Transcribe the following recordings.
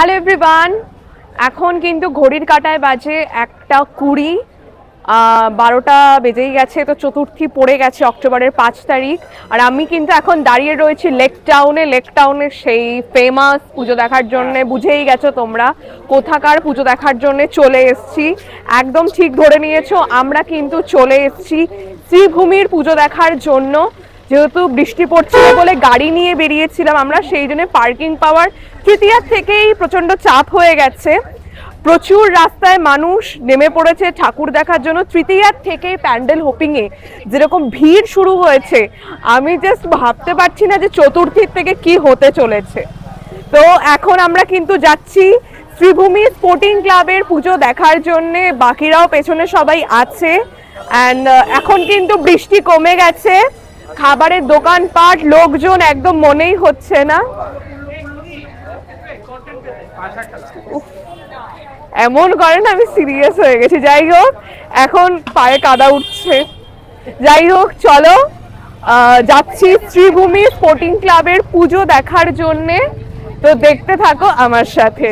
Hello everyone এখন কিন্তু ঘড়ির কাটায় বাজে একটা কুড়ি। বারোটা বেজেই গেছে, তো চতুর্থী পড়ে গেছে অক্টোবরের পাঁচ তারিখ। আর আমি কিন্তু এখন দাঁড়িয়ে রয়েছি লেক টাউনে লেক টাউনের সেই ফেমাস পুজো দেখার জন্য। বুঝেই গেছো তোমরা, কোথাকার পুজো দেখার জন্য চলে এসেছি। একদম ঠিক ধরে নিয়েছো, আমরা কিন্তু চলে এসেছি শ্রীভূমির পুজো দেখার জন্য। যেহেতু বৃষ্টি পড়ছিল বলে গাড়ি নিয়ে বেরিয়েছিলাম আমরা, সেই জন্য পার্কিং পাওয়ার তৃতীয়ার থেকেই প্রচণ্ড চাপ হয়ে গেছে। প্রচুর রাস্তায় মানুষ নেমে পড়েছে ঠাকুর দেখার জন্য। তৃতীয়ার থেকেই প্যান্ডেল হোপিংয়ে যেরকম ভিড় শুরু হয়েছে, আমি জাস্ট ভাবতে পারছি না যে চতুর্থীর থেকে কি হতে চলেছে। তো এখন আমরা কিন্তু যাচ্ছি শ্রীভূমি স্পোর্টিং ক্লাবের পুজো দেখার জন্য। বাকিরাও পেছনে সবাই আছে। অ্যান্ড এখন কিন্তু বৃষ্টি কমে গেছে। খাবারের দোকানপাট, লোকজন একদম মনেই হচ্ছে না। এমন করেন আমি সিরিয়াস হয়ে গেছি। যাই হোক, এখন পায়ে কাদা উঠছে। যাই হোক, চলো যাচ্ছি শ্রীভূমি স্পোর্টিং ক্লাবের পুজো দেখার জন্যে। তো দেখতে থাকো আমার সাথে।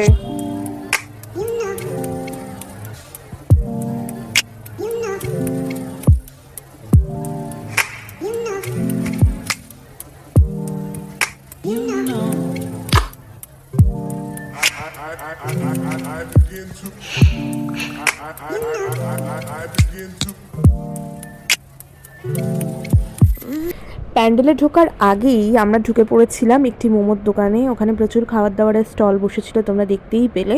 প্যান্ডেলে ঢোকার আগেই আমরা ঢুকে পড়েছিলাম একটি মোমোর দোকানে। ওখানে প্রচুর খাবার দাবারের স্টল বসেছিল, তোমরা দেখতেই পেলে।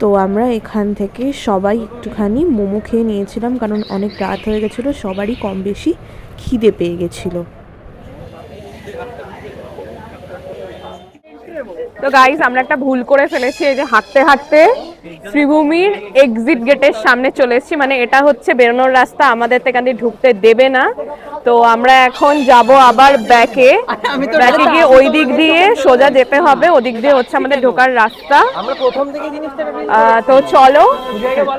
তো আমরা এখান থেকে সবাই একটুখানি মোমো খেয়ে নিয়েছিলাম, কারণ অনেক রাত হয়ে গেছিল, সবারই কম বেশি খিদে পেয়ে গেছিল। তো গাইস আমরা একটা ভুল করে ফেলেছি এই যে হাঁটতে হাঁটতে। শ্রীভূমির এক্সিট গেটের সামনে চলে এসেছি। মানে এটা হচ্ছে বেরোনোর রাস্তা আমাদের তো এখান দিয়ে ঢুকতে দেবে না। তো আমরা এখন যাব আবার ব্যাকে ব্যাকে গিয়ে ওই দিক দিয়ে সোজা যেতে হবে ওদিক দিয়ে হচ্ছে আমাদের ঢোকার রাস্তা। তো চলো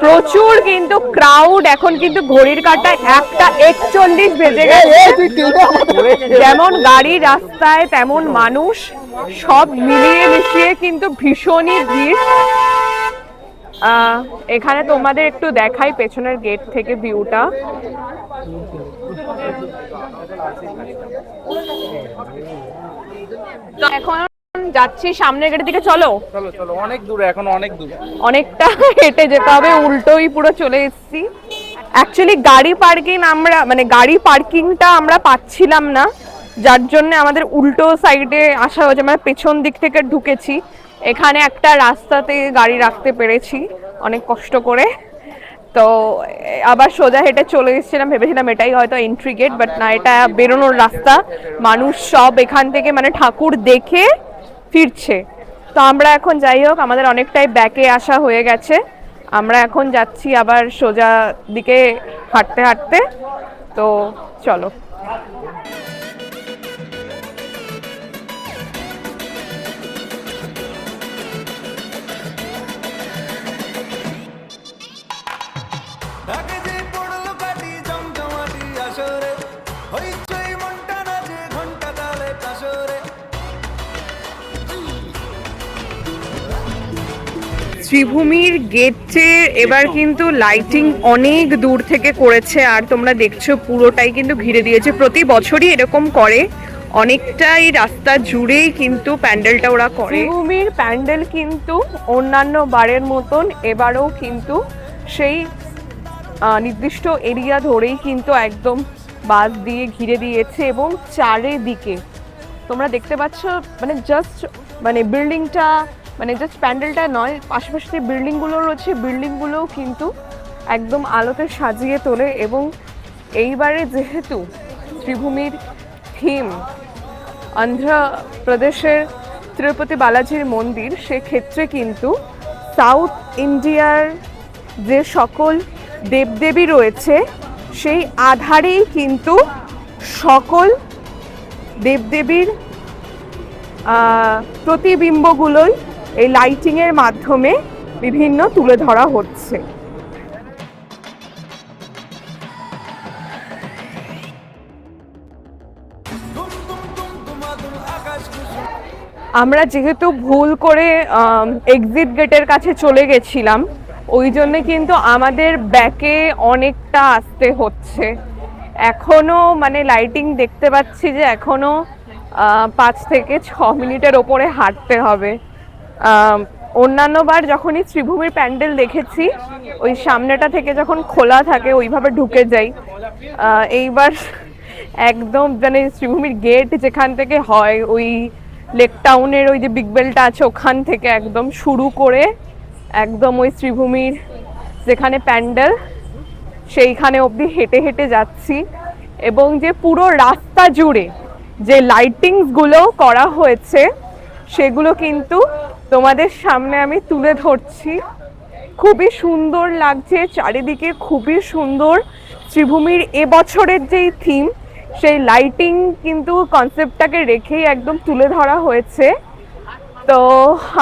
প্রচুর কিন্তু ক্রাউড এখন কিন্তু ঘড়ির কাঁটায় একটা একচল্লিশ বেজে গেছে। যেমন গাড়ি রাস্তায় তেমন মানুষ সব মিলিয়ে মিশিয়ে কিন্তু ভীষণই ভিড়। এখানে তোমাদের একটু দেখাই পেছনের গেট থেকে ভিউটা তো এখন যাচ্ছি সামনের গেটের দিকে চলো। চলো চলো অনেক দূরে এখন অনেক দূরে। অনেকটা হেঁটে যেতে হবে উল্টোই পুরো চলে এসেছি। অ্যাকচুয়ালি গাড়ি পার্কিং আমরা মানে গাড়ি পার্কিংটা আমরা পাচ্ছিলাম না। যার জন্য আমাদের উল্টো সাইডে আসা হয়েছে মানে পেছন দিক থেকে ঢুকেছি। এখানে একটা রাস্তাতে গাড়ি রাখতে পেরেছি, অনেক কষ্ট করে। তো, আবার সোজা হেঁটে চলে এসেছিলাম, ভেবেছিলাম এটাই হয়তো এন্ট্রি গেট বাট না, এটা বেরোনোর রাস্তা। মানুষ সব এখান থেকে মানে ঠাকুর দেখে ফিরছে। তো আমরা এখন যাই হোক, আমাদের অনেকটাই ব্যাকে আসা হয়ে গেছে। আমরা এখন যাচ্ছি আবার সোজা দিকে হাঁটতে হাঁটতে। তো, চলো। শ্রীভূমির গেটে এবার কিন্তু লাইটিং অনেক দূর থেকে করেছে আর তোমরা দেখছ পুরোটাই কিন্তু ঘিরে দিয়েছে। প্রতি বছরই এরকম করে। অনেকটাই রাস্তা জুড়েই কিন্তু প্যান্ডেলটা ওরা করে। শ্রীভূমির প্যান্ডেল কিন্তু অন্যান্য বারের মতন এবারও কিন্তু সেই নির্দিষ্ট এরিয়া ধরেই কিন্তু একদম বাস দিয়ে ঘিরে দিয়েছে এবং চারিদিকে। তোমরা দেখতে পাচ্ছ মানে জাস্ট মানে বিল্ডিংটা মানে জাস্ট প্যান্ডেলটা নয়, পাশাপাশি যে বিল্ডিংগুলো রয়েছে। বিল্ডিংগুলোও কিন্তু একদম আলোতে সাজিয়ে তোলে এবং এইবারে যেহেতু ত্রিভূমির থিম অন্ধ্রপ্রদেশের তিরুপতি বালাজির মন্দির, সেক্ষেত্রে কিন্তু সাউথ ইন্ডিয়ার যে সকল দেবদেবী রয়েছে, সেই আধারেই কিন্তু সকল দেবদেবীর প্রতিবিম্বগুলোই এই লাইটিংয়ের মাধ্যমে বিভিন্ন তুলে ধরা হচ্ছে। আমরা যেহেতু ভুল করে এক্সিট গেটের কাছে চলে গেছিলাম, ওই জন্য কিন্তু আমাদের ব্যাকে অনেকটা আসতে হচ্ছে। এখনও মানে লাইটিং দেখতে পাচ্ছি যে এখনও পাঁচ থেকে ছ মিনিটের ওপরে হাঁটতে হবে। আম, অন্যান্যবার যখনই শ্রীভূমির প্যান্ডেল দেখেছি ওই সামনেটা থেকে যখন খোলা থাকে ওইভাবে ঢুকে যাই। এইবার একদম মানে শ্রীভূমির গেট যেখান থেকে হয় ওই লেক টাউনের ওই যে বিগ বেলটা আছে ওখান থেকে একদম শুরু করে একদম ওই শ্রীভূমির যেখানে প্যান্ডেল সেইখানে অবধি হেঁটে হেঁটে যাচ্ছি এবং যে পুরো রাস্তা জুড়ে যে লাইটিংসগুলো করা হয়েছে সেগুলো কিন্তু তোমাদের সামনে আমি তুলে ধরছি। খুবই সুন্দর লাগছে, চারিদিকে খুবই সুন্দর। শ্রীভূমির এবছরের যেই থিম সেই লাইটিং কিন্তু কনসেপ্টটাকে রেখেই একদম তুলে ধরা হয়েছে। তো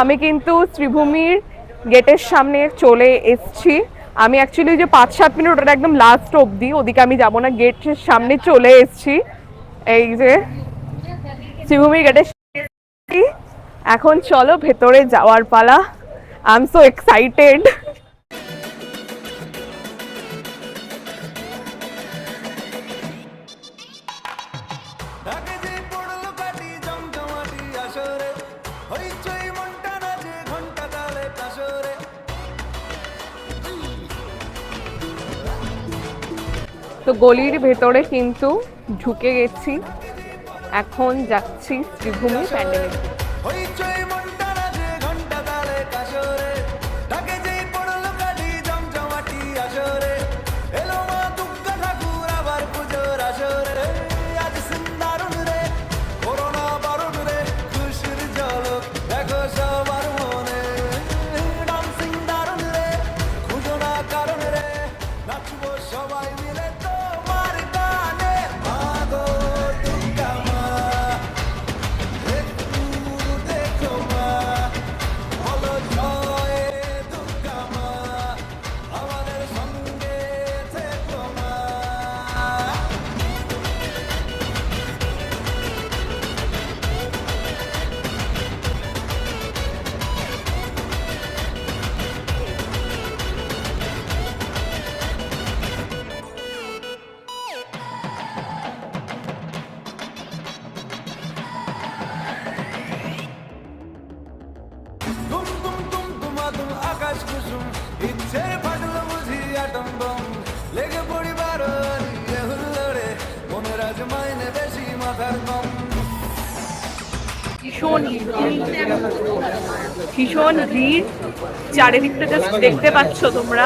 আমি কিন্তু শ্রীভূমির গেটের সামনে চলে এসছি। আমি অ্যাকচুয়ালি যে পাঁচ সাত মিনিট ওটা একদম লাস্ট অবধি, ওদিকে আমি যাব না, গেটের সামনে চলে এসছি। এই যে, শ্রীভূমির গেটের সামনে। এখন চলো ভেতরে যাওয়ার পালা। আই এম সো এক্সাইটেড তো গলির ভেতরে কিন্তু ঢুকে গেছি। এখন যাচ্ছি শ্রীভূমি প্যান্ডেলে। হইচই মনটা বুঝি বম লেগে পড়ি নিয়ে হুল্লোড়ে মনে রাজ মাইনে বেশি মাথার কম। ভীষণ ভীষণ ভিড়, চারিদিকটা জাস্ট দেখতে পাচ্ছ তোমরা।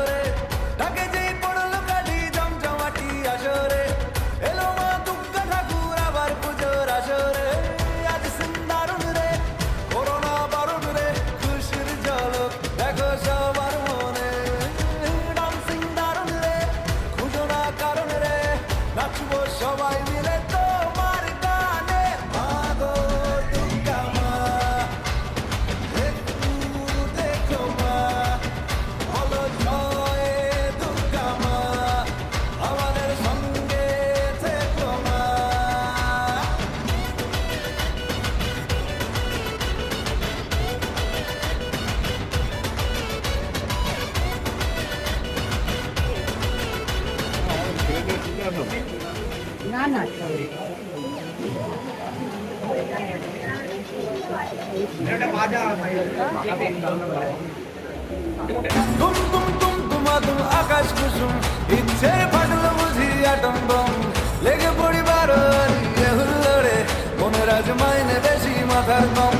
তুম তুম তুম তুমা তুম আকাশ কুসুম, ইচ্ছে ফাটল বুঝি আটম বম লেগে পড়ি বারো নিয়ে হুল্লোড়ে, মনে রাজ মাইনে বেশি মাথার কম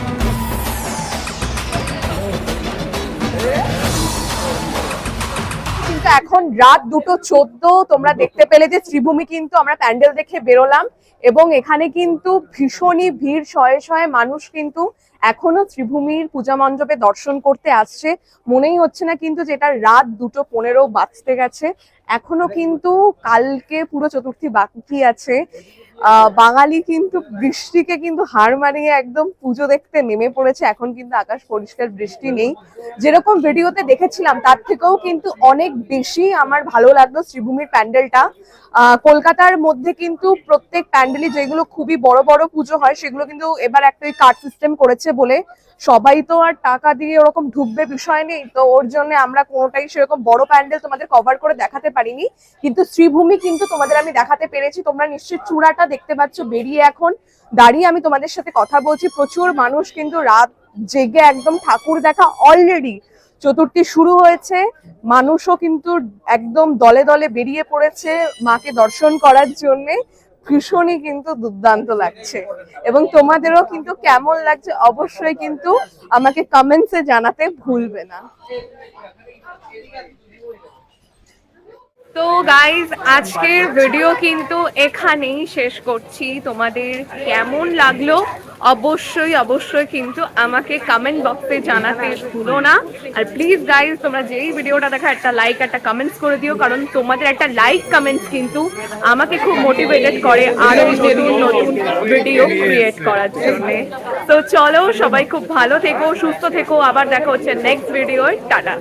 কিন্তু এখন রাত দুটো চোদ্দ, তোমরা দেখতে পেলে যে শ্রীভূমি কিন্তু আমরা প্যান্ডেল দেখে বেরোলাম এবং এখানে কিন্তু ভীষণই ভিড়, শয়ে শয়ে মানুষ কিন্তু এখনও ত্রিভূমির পূজা মণ্ডপে দর্শন করতে আসছে। মনেই হচ্ছে না কিন্তু যেটা রাত দুটো পনেরো বাঁচতে গেছে। এখনও কিন্তু কালকে পুরো চতুর্থী বাকি আছে। বাঙালি কিন্তু বৃষ্টিকে কিন্তু হার মানিয়ে একদম পুজো দেখতে নেমে পড়েছে। এখন কিন্তু আকাশ পরিষ্কার, বৃষ্টি নেই। যেরকম ভিডিওতে দেখেছিলাম, তার থেকেও কিন্তু অনেক বেশি আমার ভালো লাগল শ্রীভূমির প্যান্ডেলটা। কলকাতার মধ্যে কিন্তু প্রত্যেক প্যান্ডেলই যেগুলো খুবই বড় বড় পুজো হয়, সেগুলো কিন্তু এবার একটা কার্ড সিস্টেম করেছে বলে। সবাই তো আর টাকা দিয়ে ওরকম ঢুকবে, বিষয় নেই। তো ওর জন্য আমরা কোনোটাই সেরকম বড় প্যান্ডেল তোমাদের কভার করে দেখাতে পারিনি। কিন্তু শ্রীভূমি কিন্তু তোমাদের আমি দেখাতে পেরেছি। তোমরা নিশ্চয়ই চূড়াটা দেখতে পাচ্ছ। বেরিয়ে এখন দাঁড়িয়ে আমি তোমাদের সাথে কথা বলছি। প্রচুর মানুষ কিন্তু রাত জেগে একদম ঠাকুর দেখা অলরেডি চতুর্থী শুরু হয়েছে। মানুষও কিন্তু একদম দলে দলে বেরিয়ে পড়েছে মাকে দর্শন করার জন্যে। ভীষণই কিন্তু দুর্দান্ত লাগছে। এবং তোমাদেরও কিন্তু কেমন লাগছে অবশ্যই কিন্তু আমাকে কমেন্টসে জানাতে ভুলবে না। তো গাইজ আজকের ভিডিও কিন্তু এখানেই শেষ করছি। তোমাদের কেমন লাগল? অবশ্যই অবশ্যই কিন্তু আমাকে কমেন্ট বক্সে জানাতে ভুলো না। আর প্লিজ গাইজ তোমরা যেই ভিডিওটা দেখো, একটা লাইক একটা কমেন্টস করে দিও, কারণ তোমাদের একটা লাইক কমেন্টস কিন্তু আমাকে খুব মোটিভেটেড করে আরও নতুন নতুন ভিডিও ক্রিয়েট করার জন্য। তো চলো, সবাই খুব ভালো থেকো, সুস্থ থেকো। আবার দেখা হচ্ছে নেক্সট ভিডিও টাটা।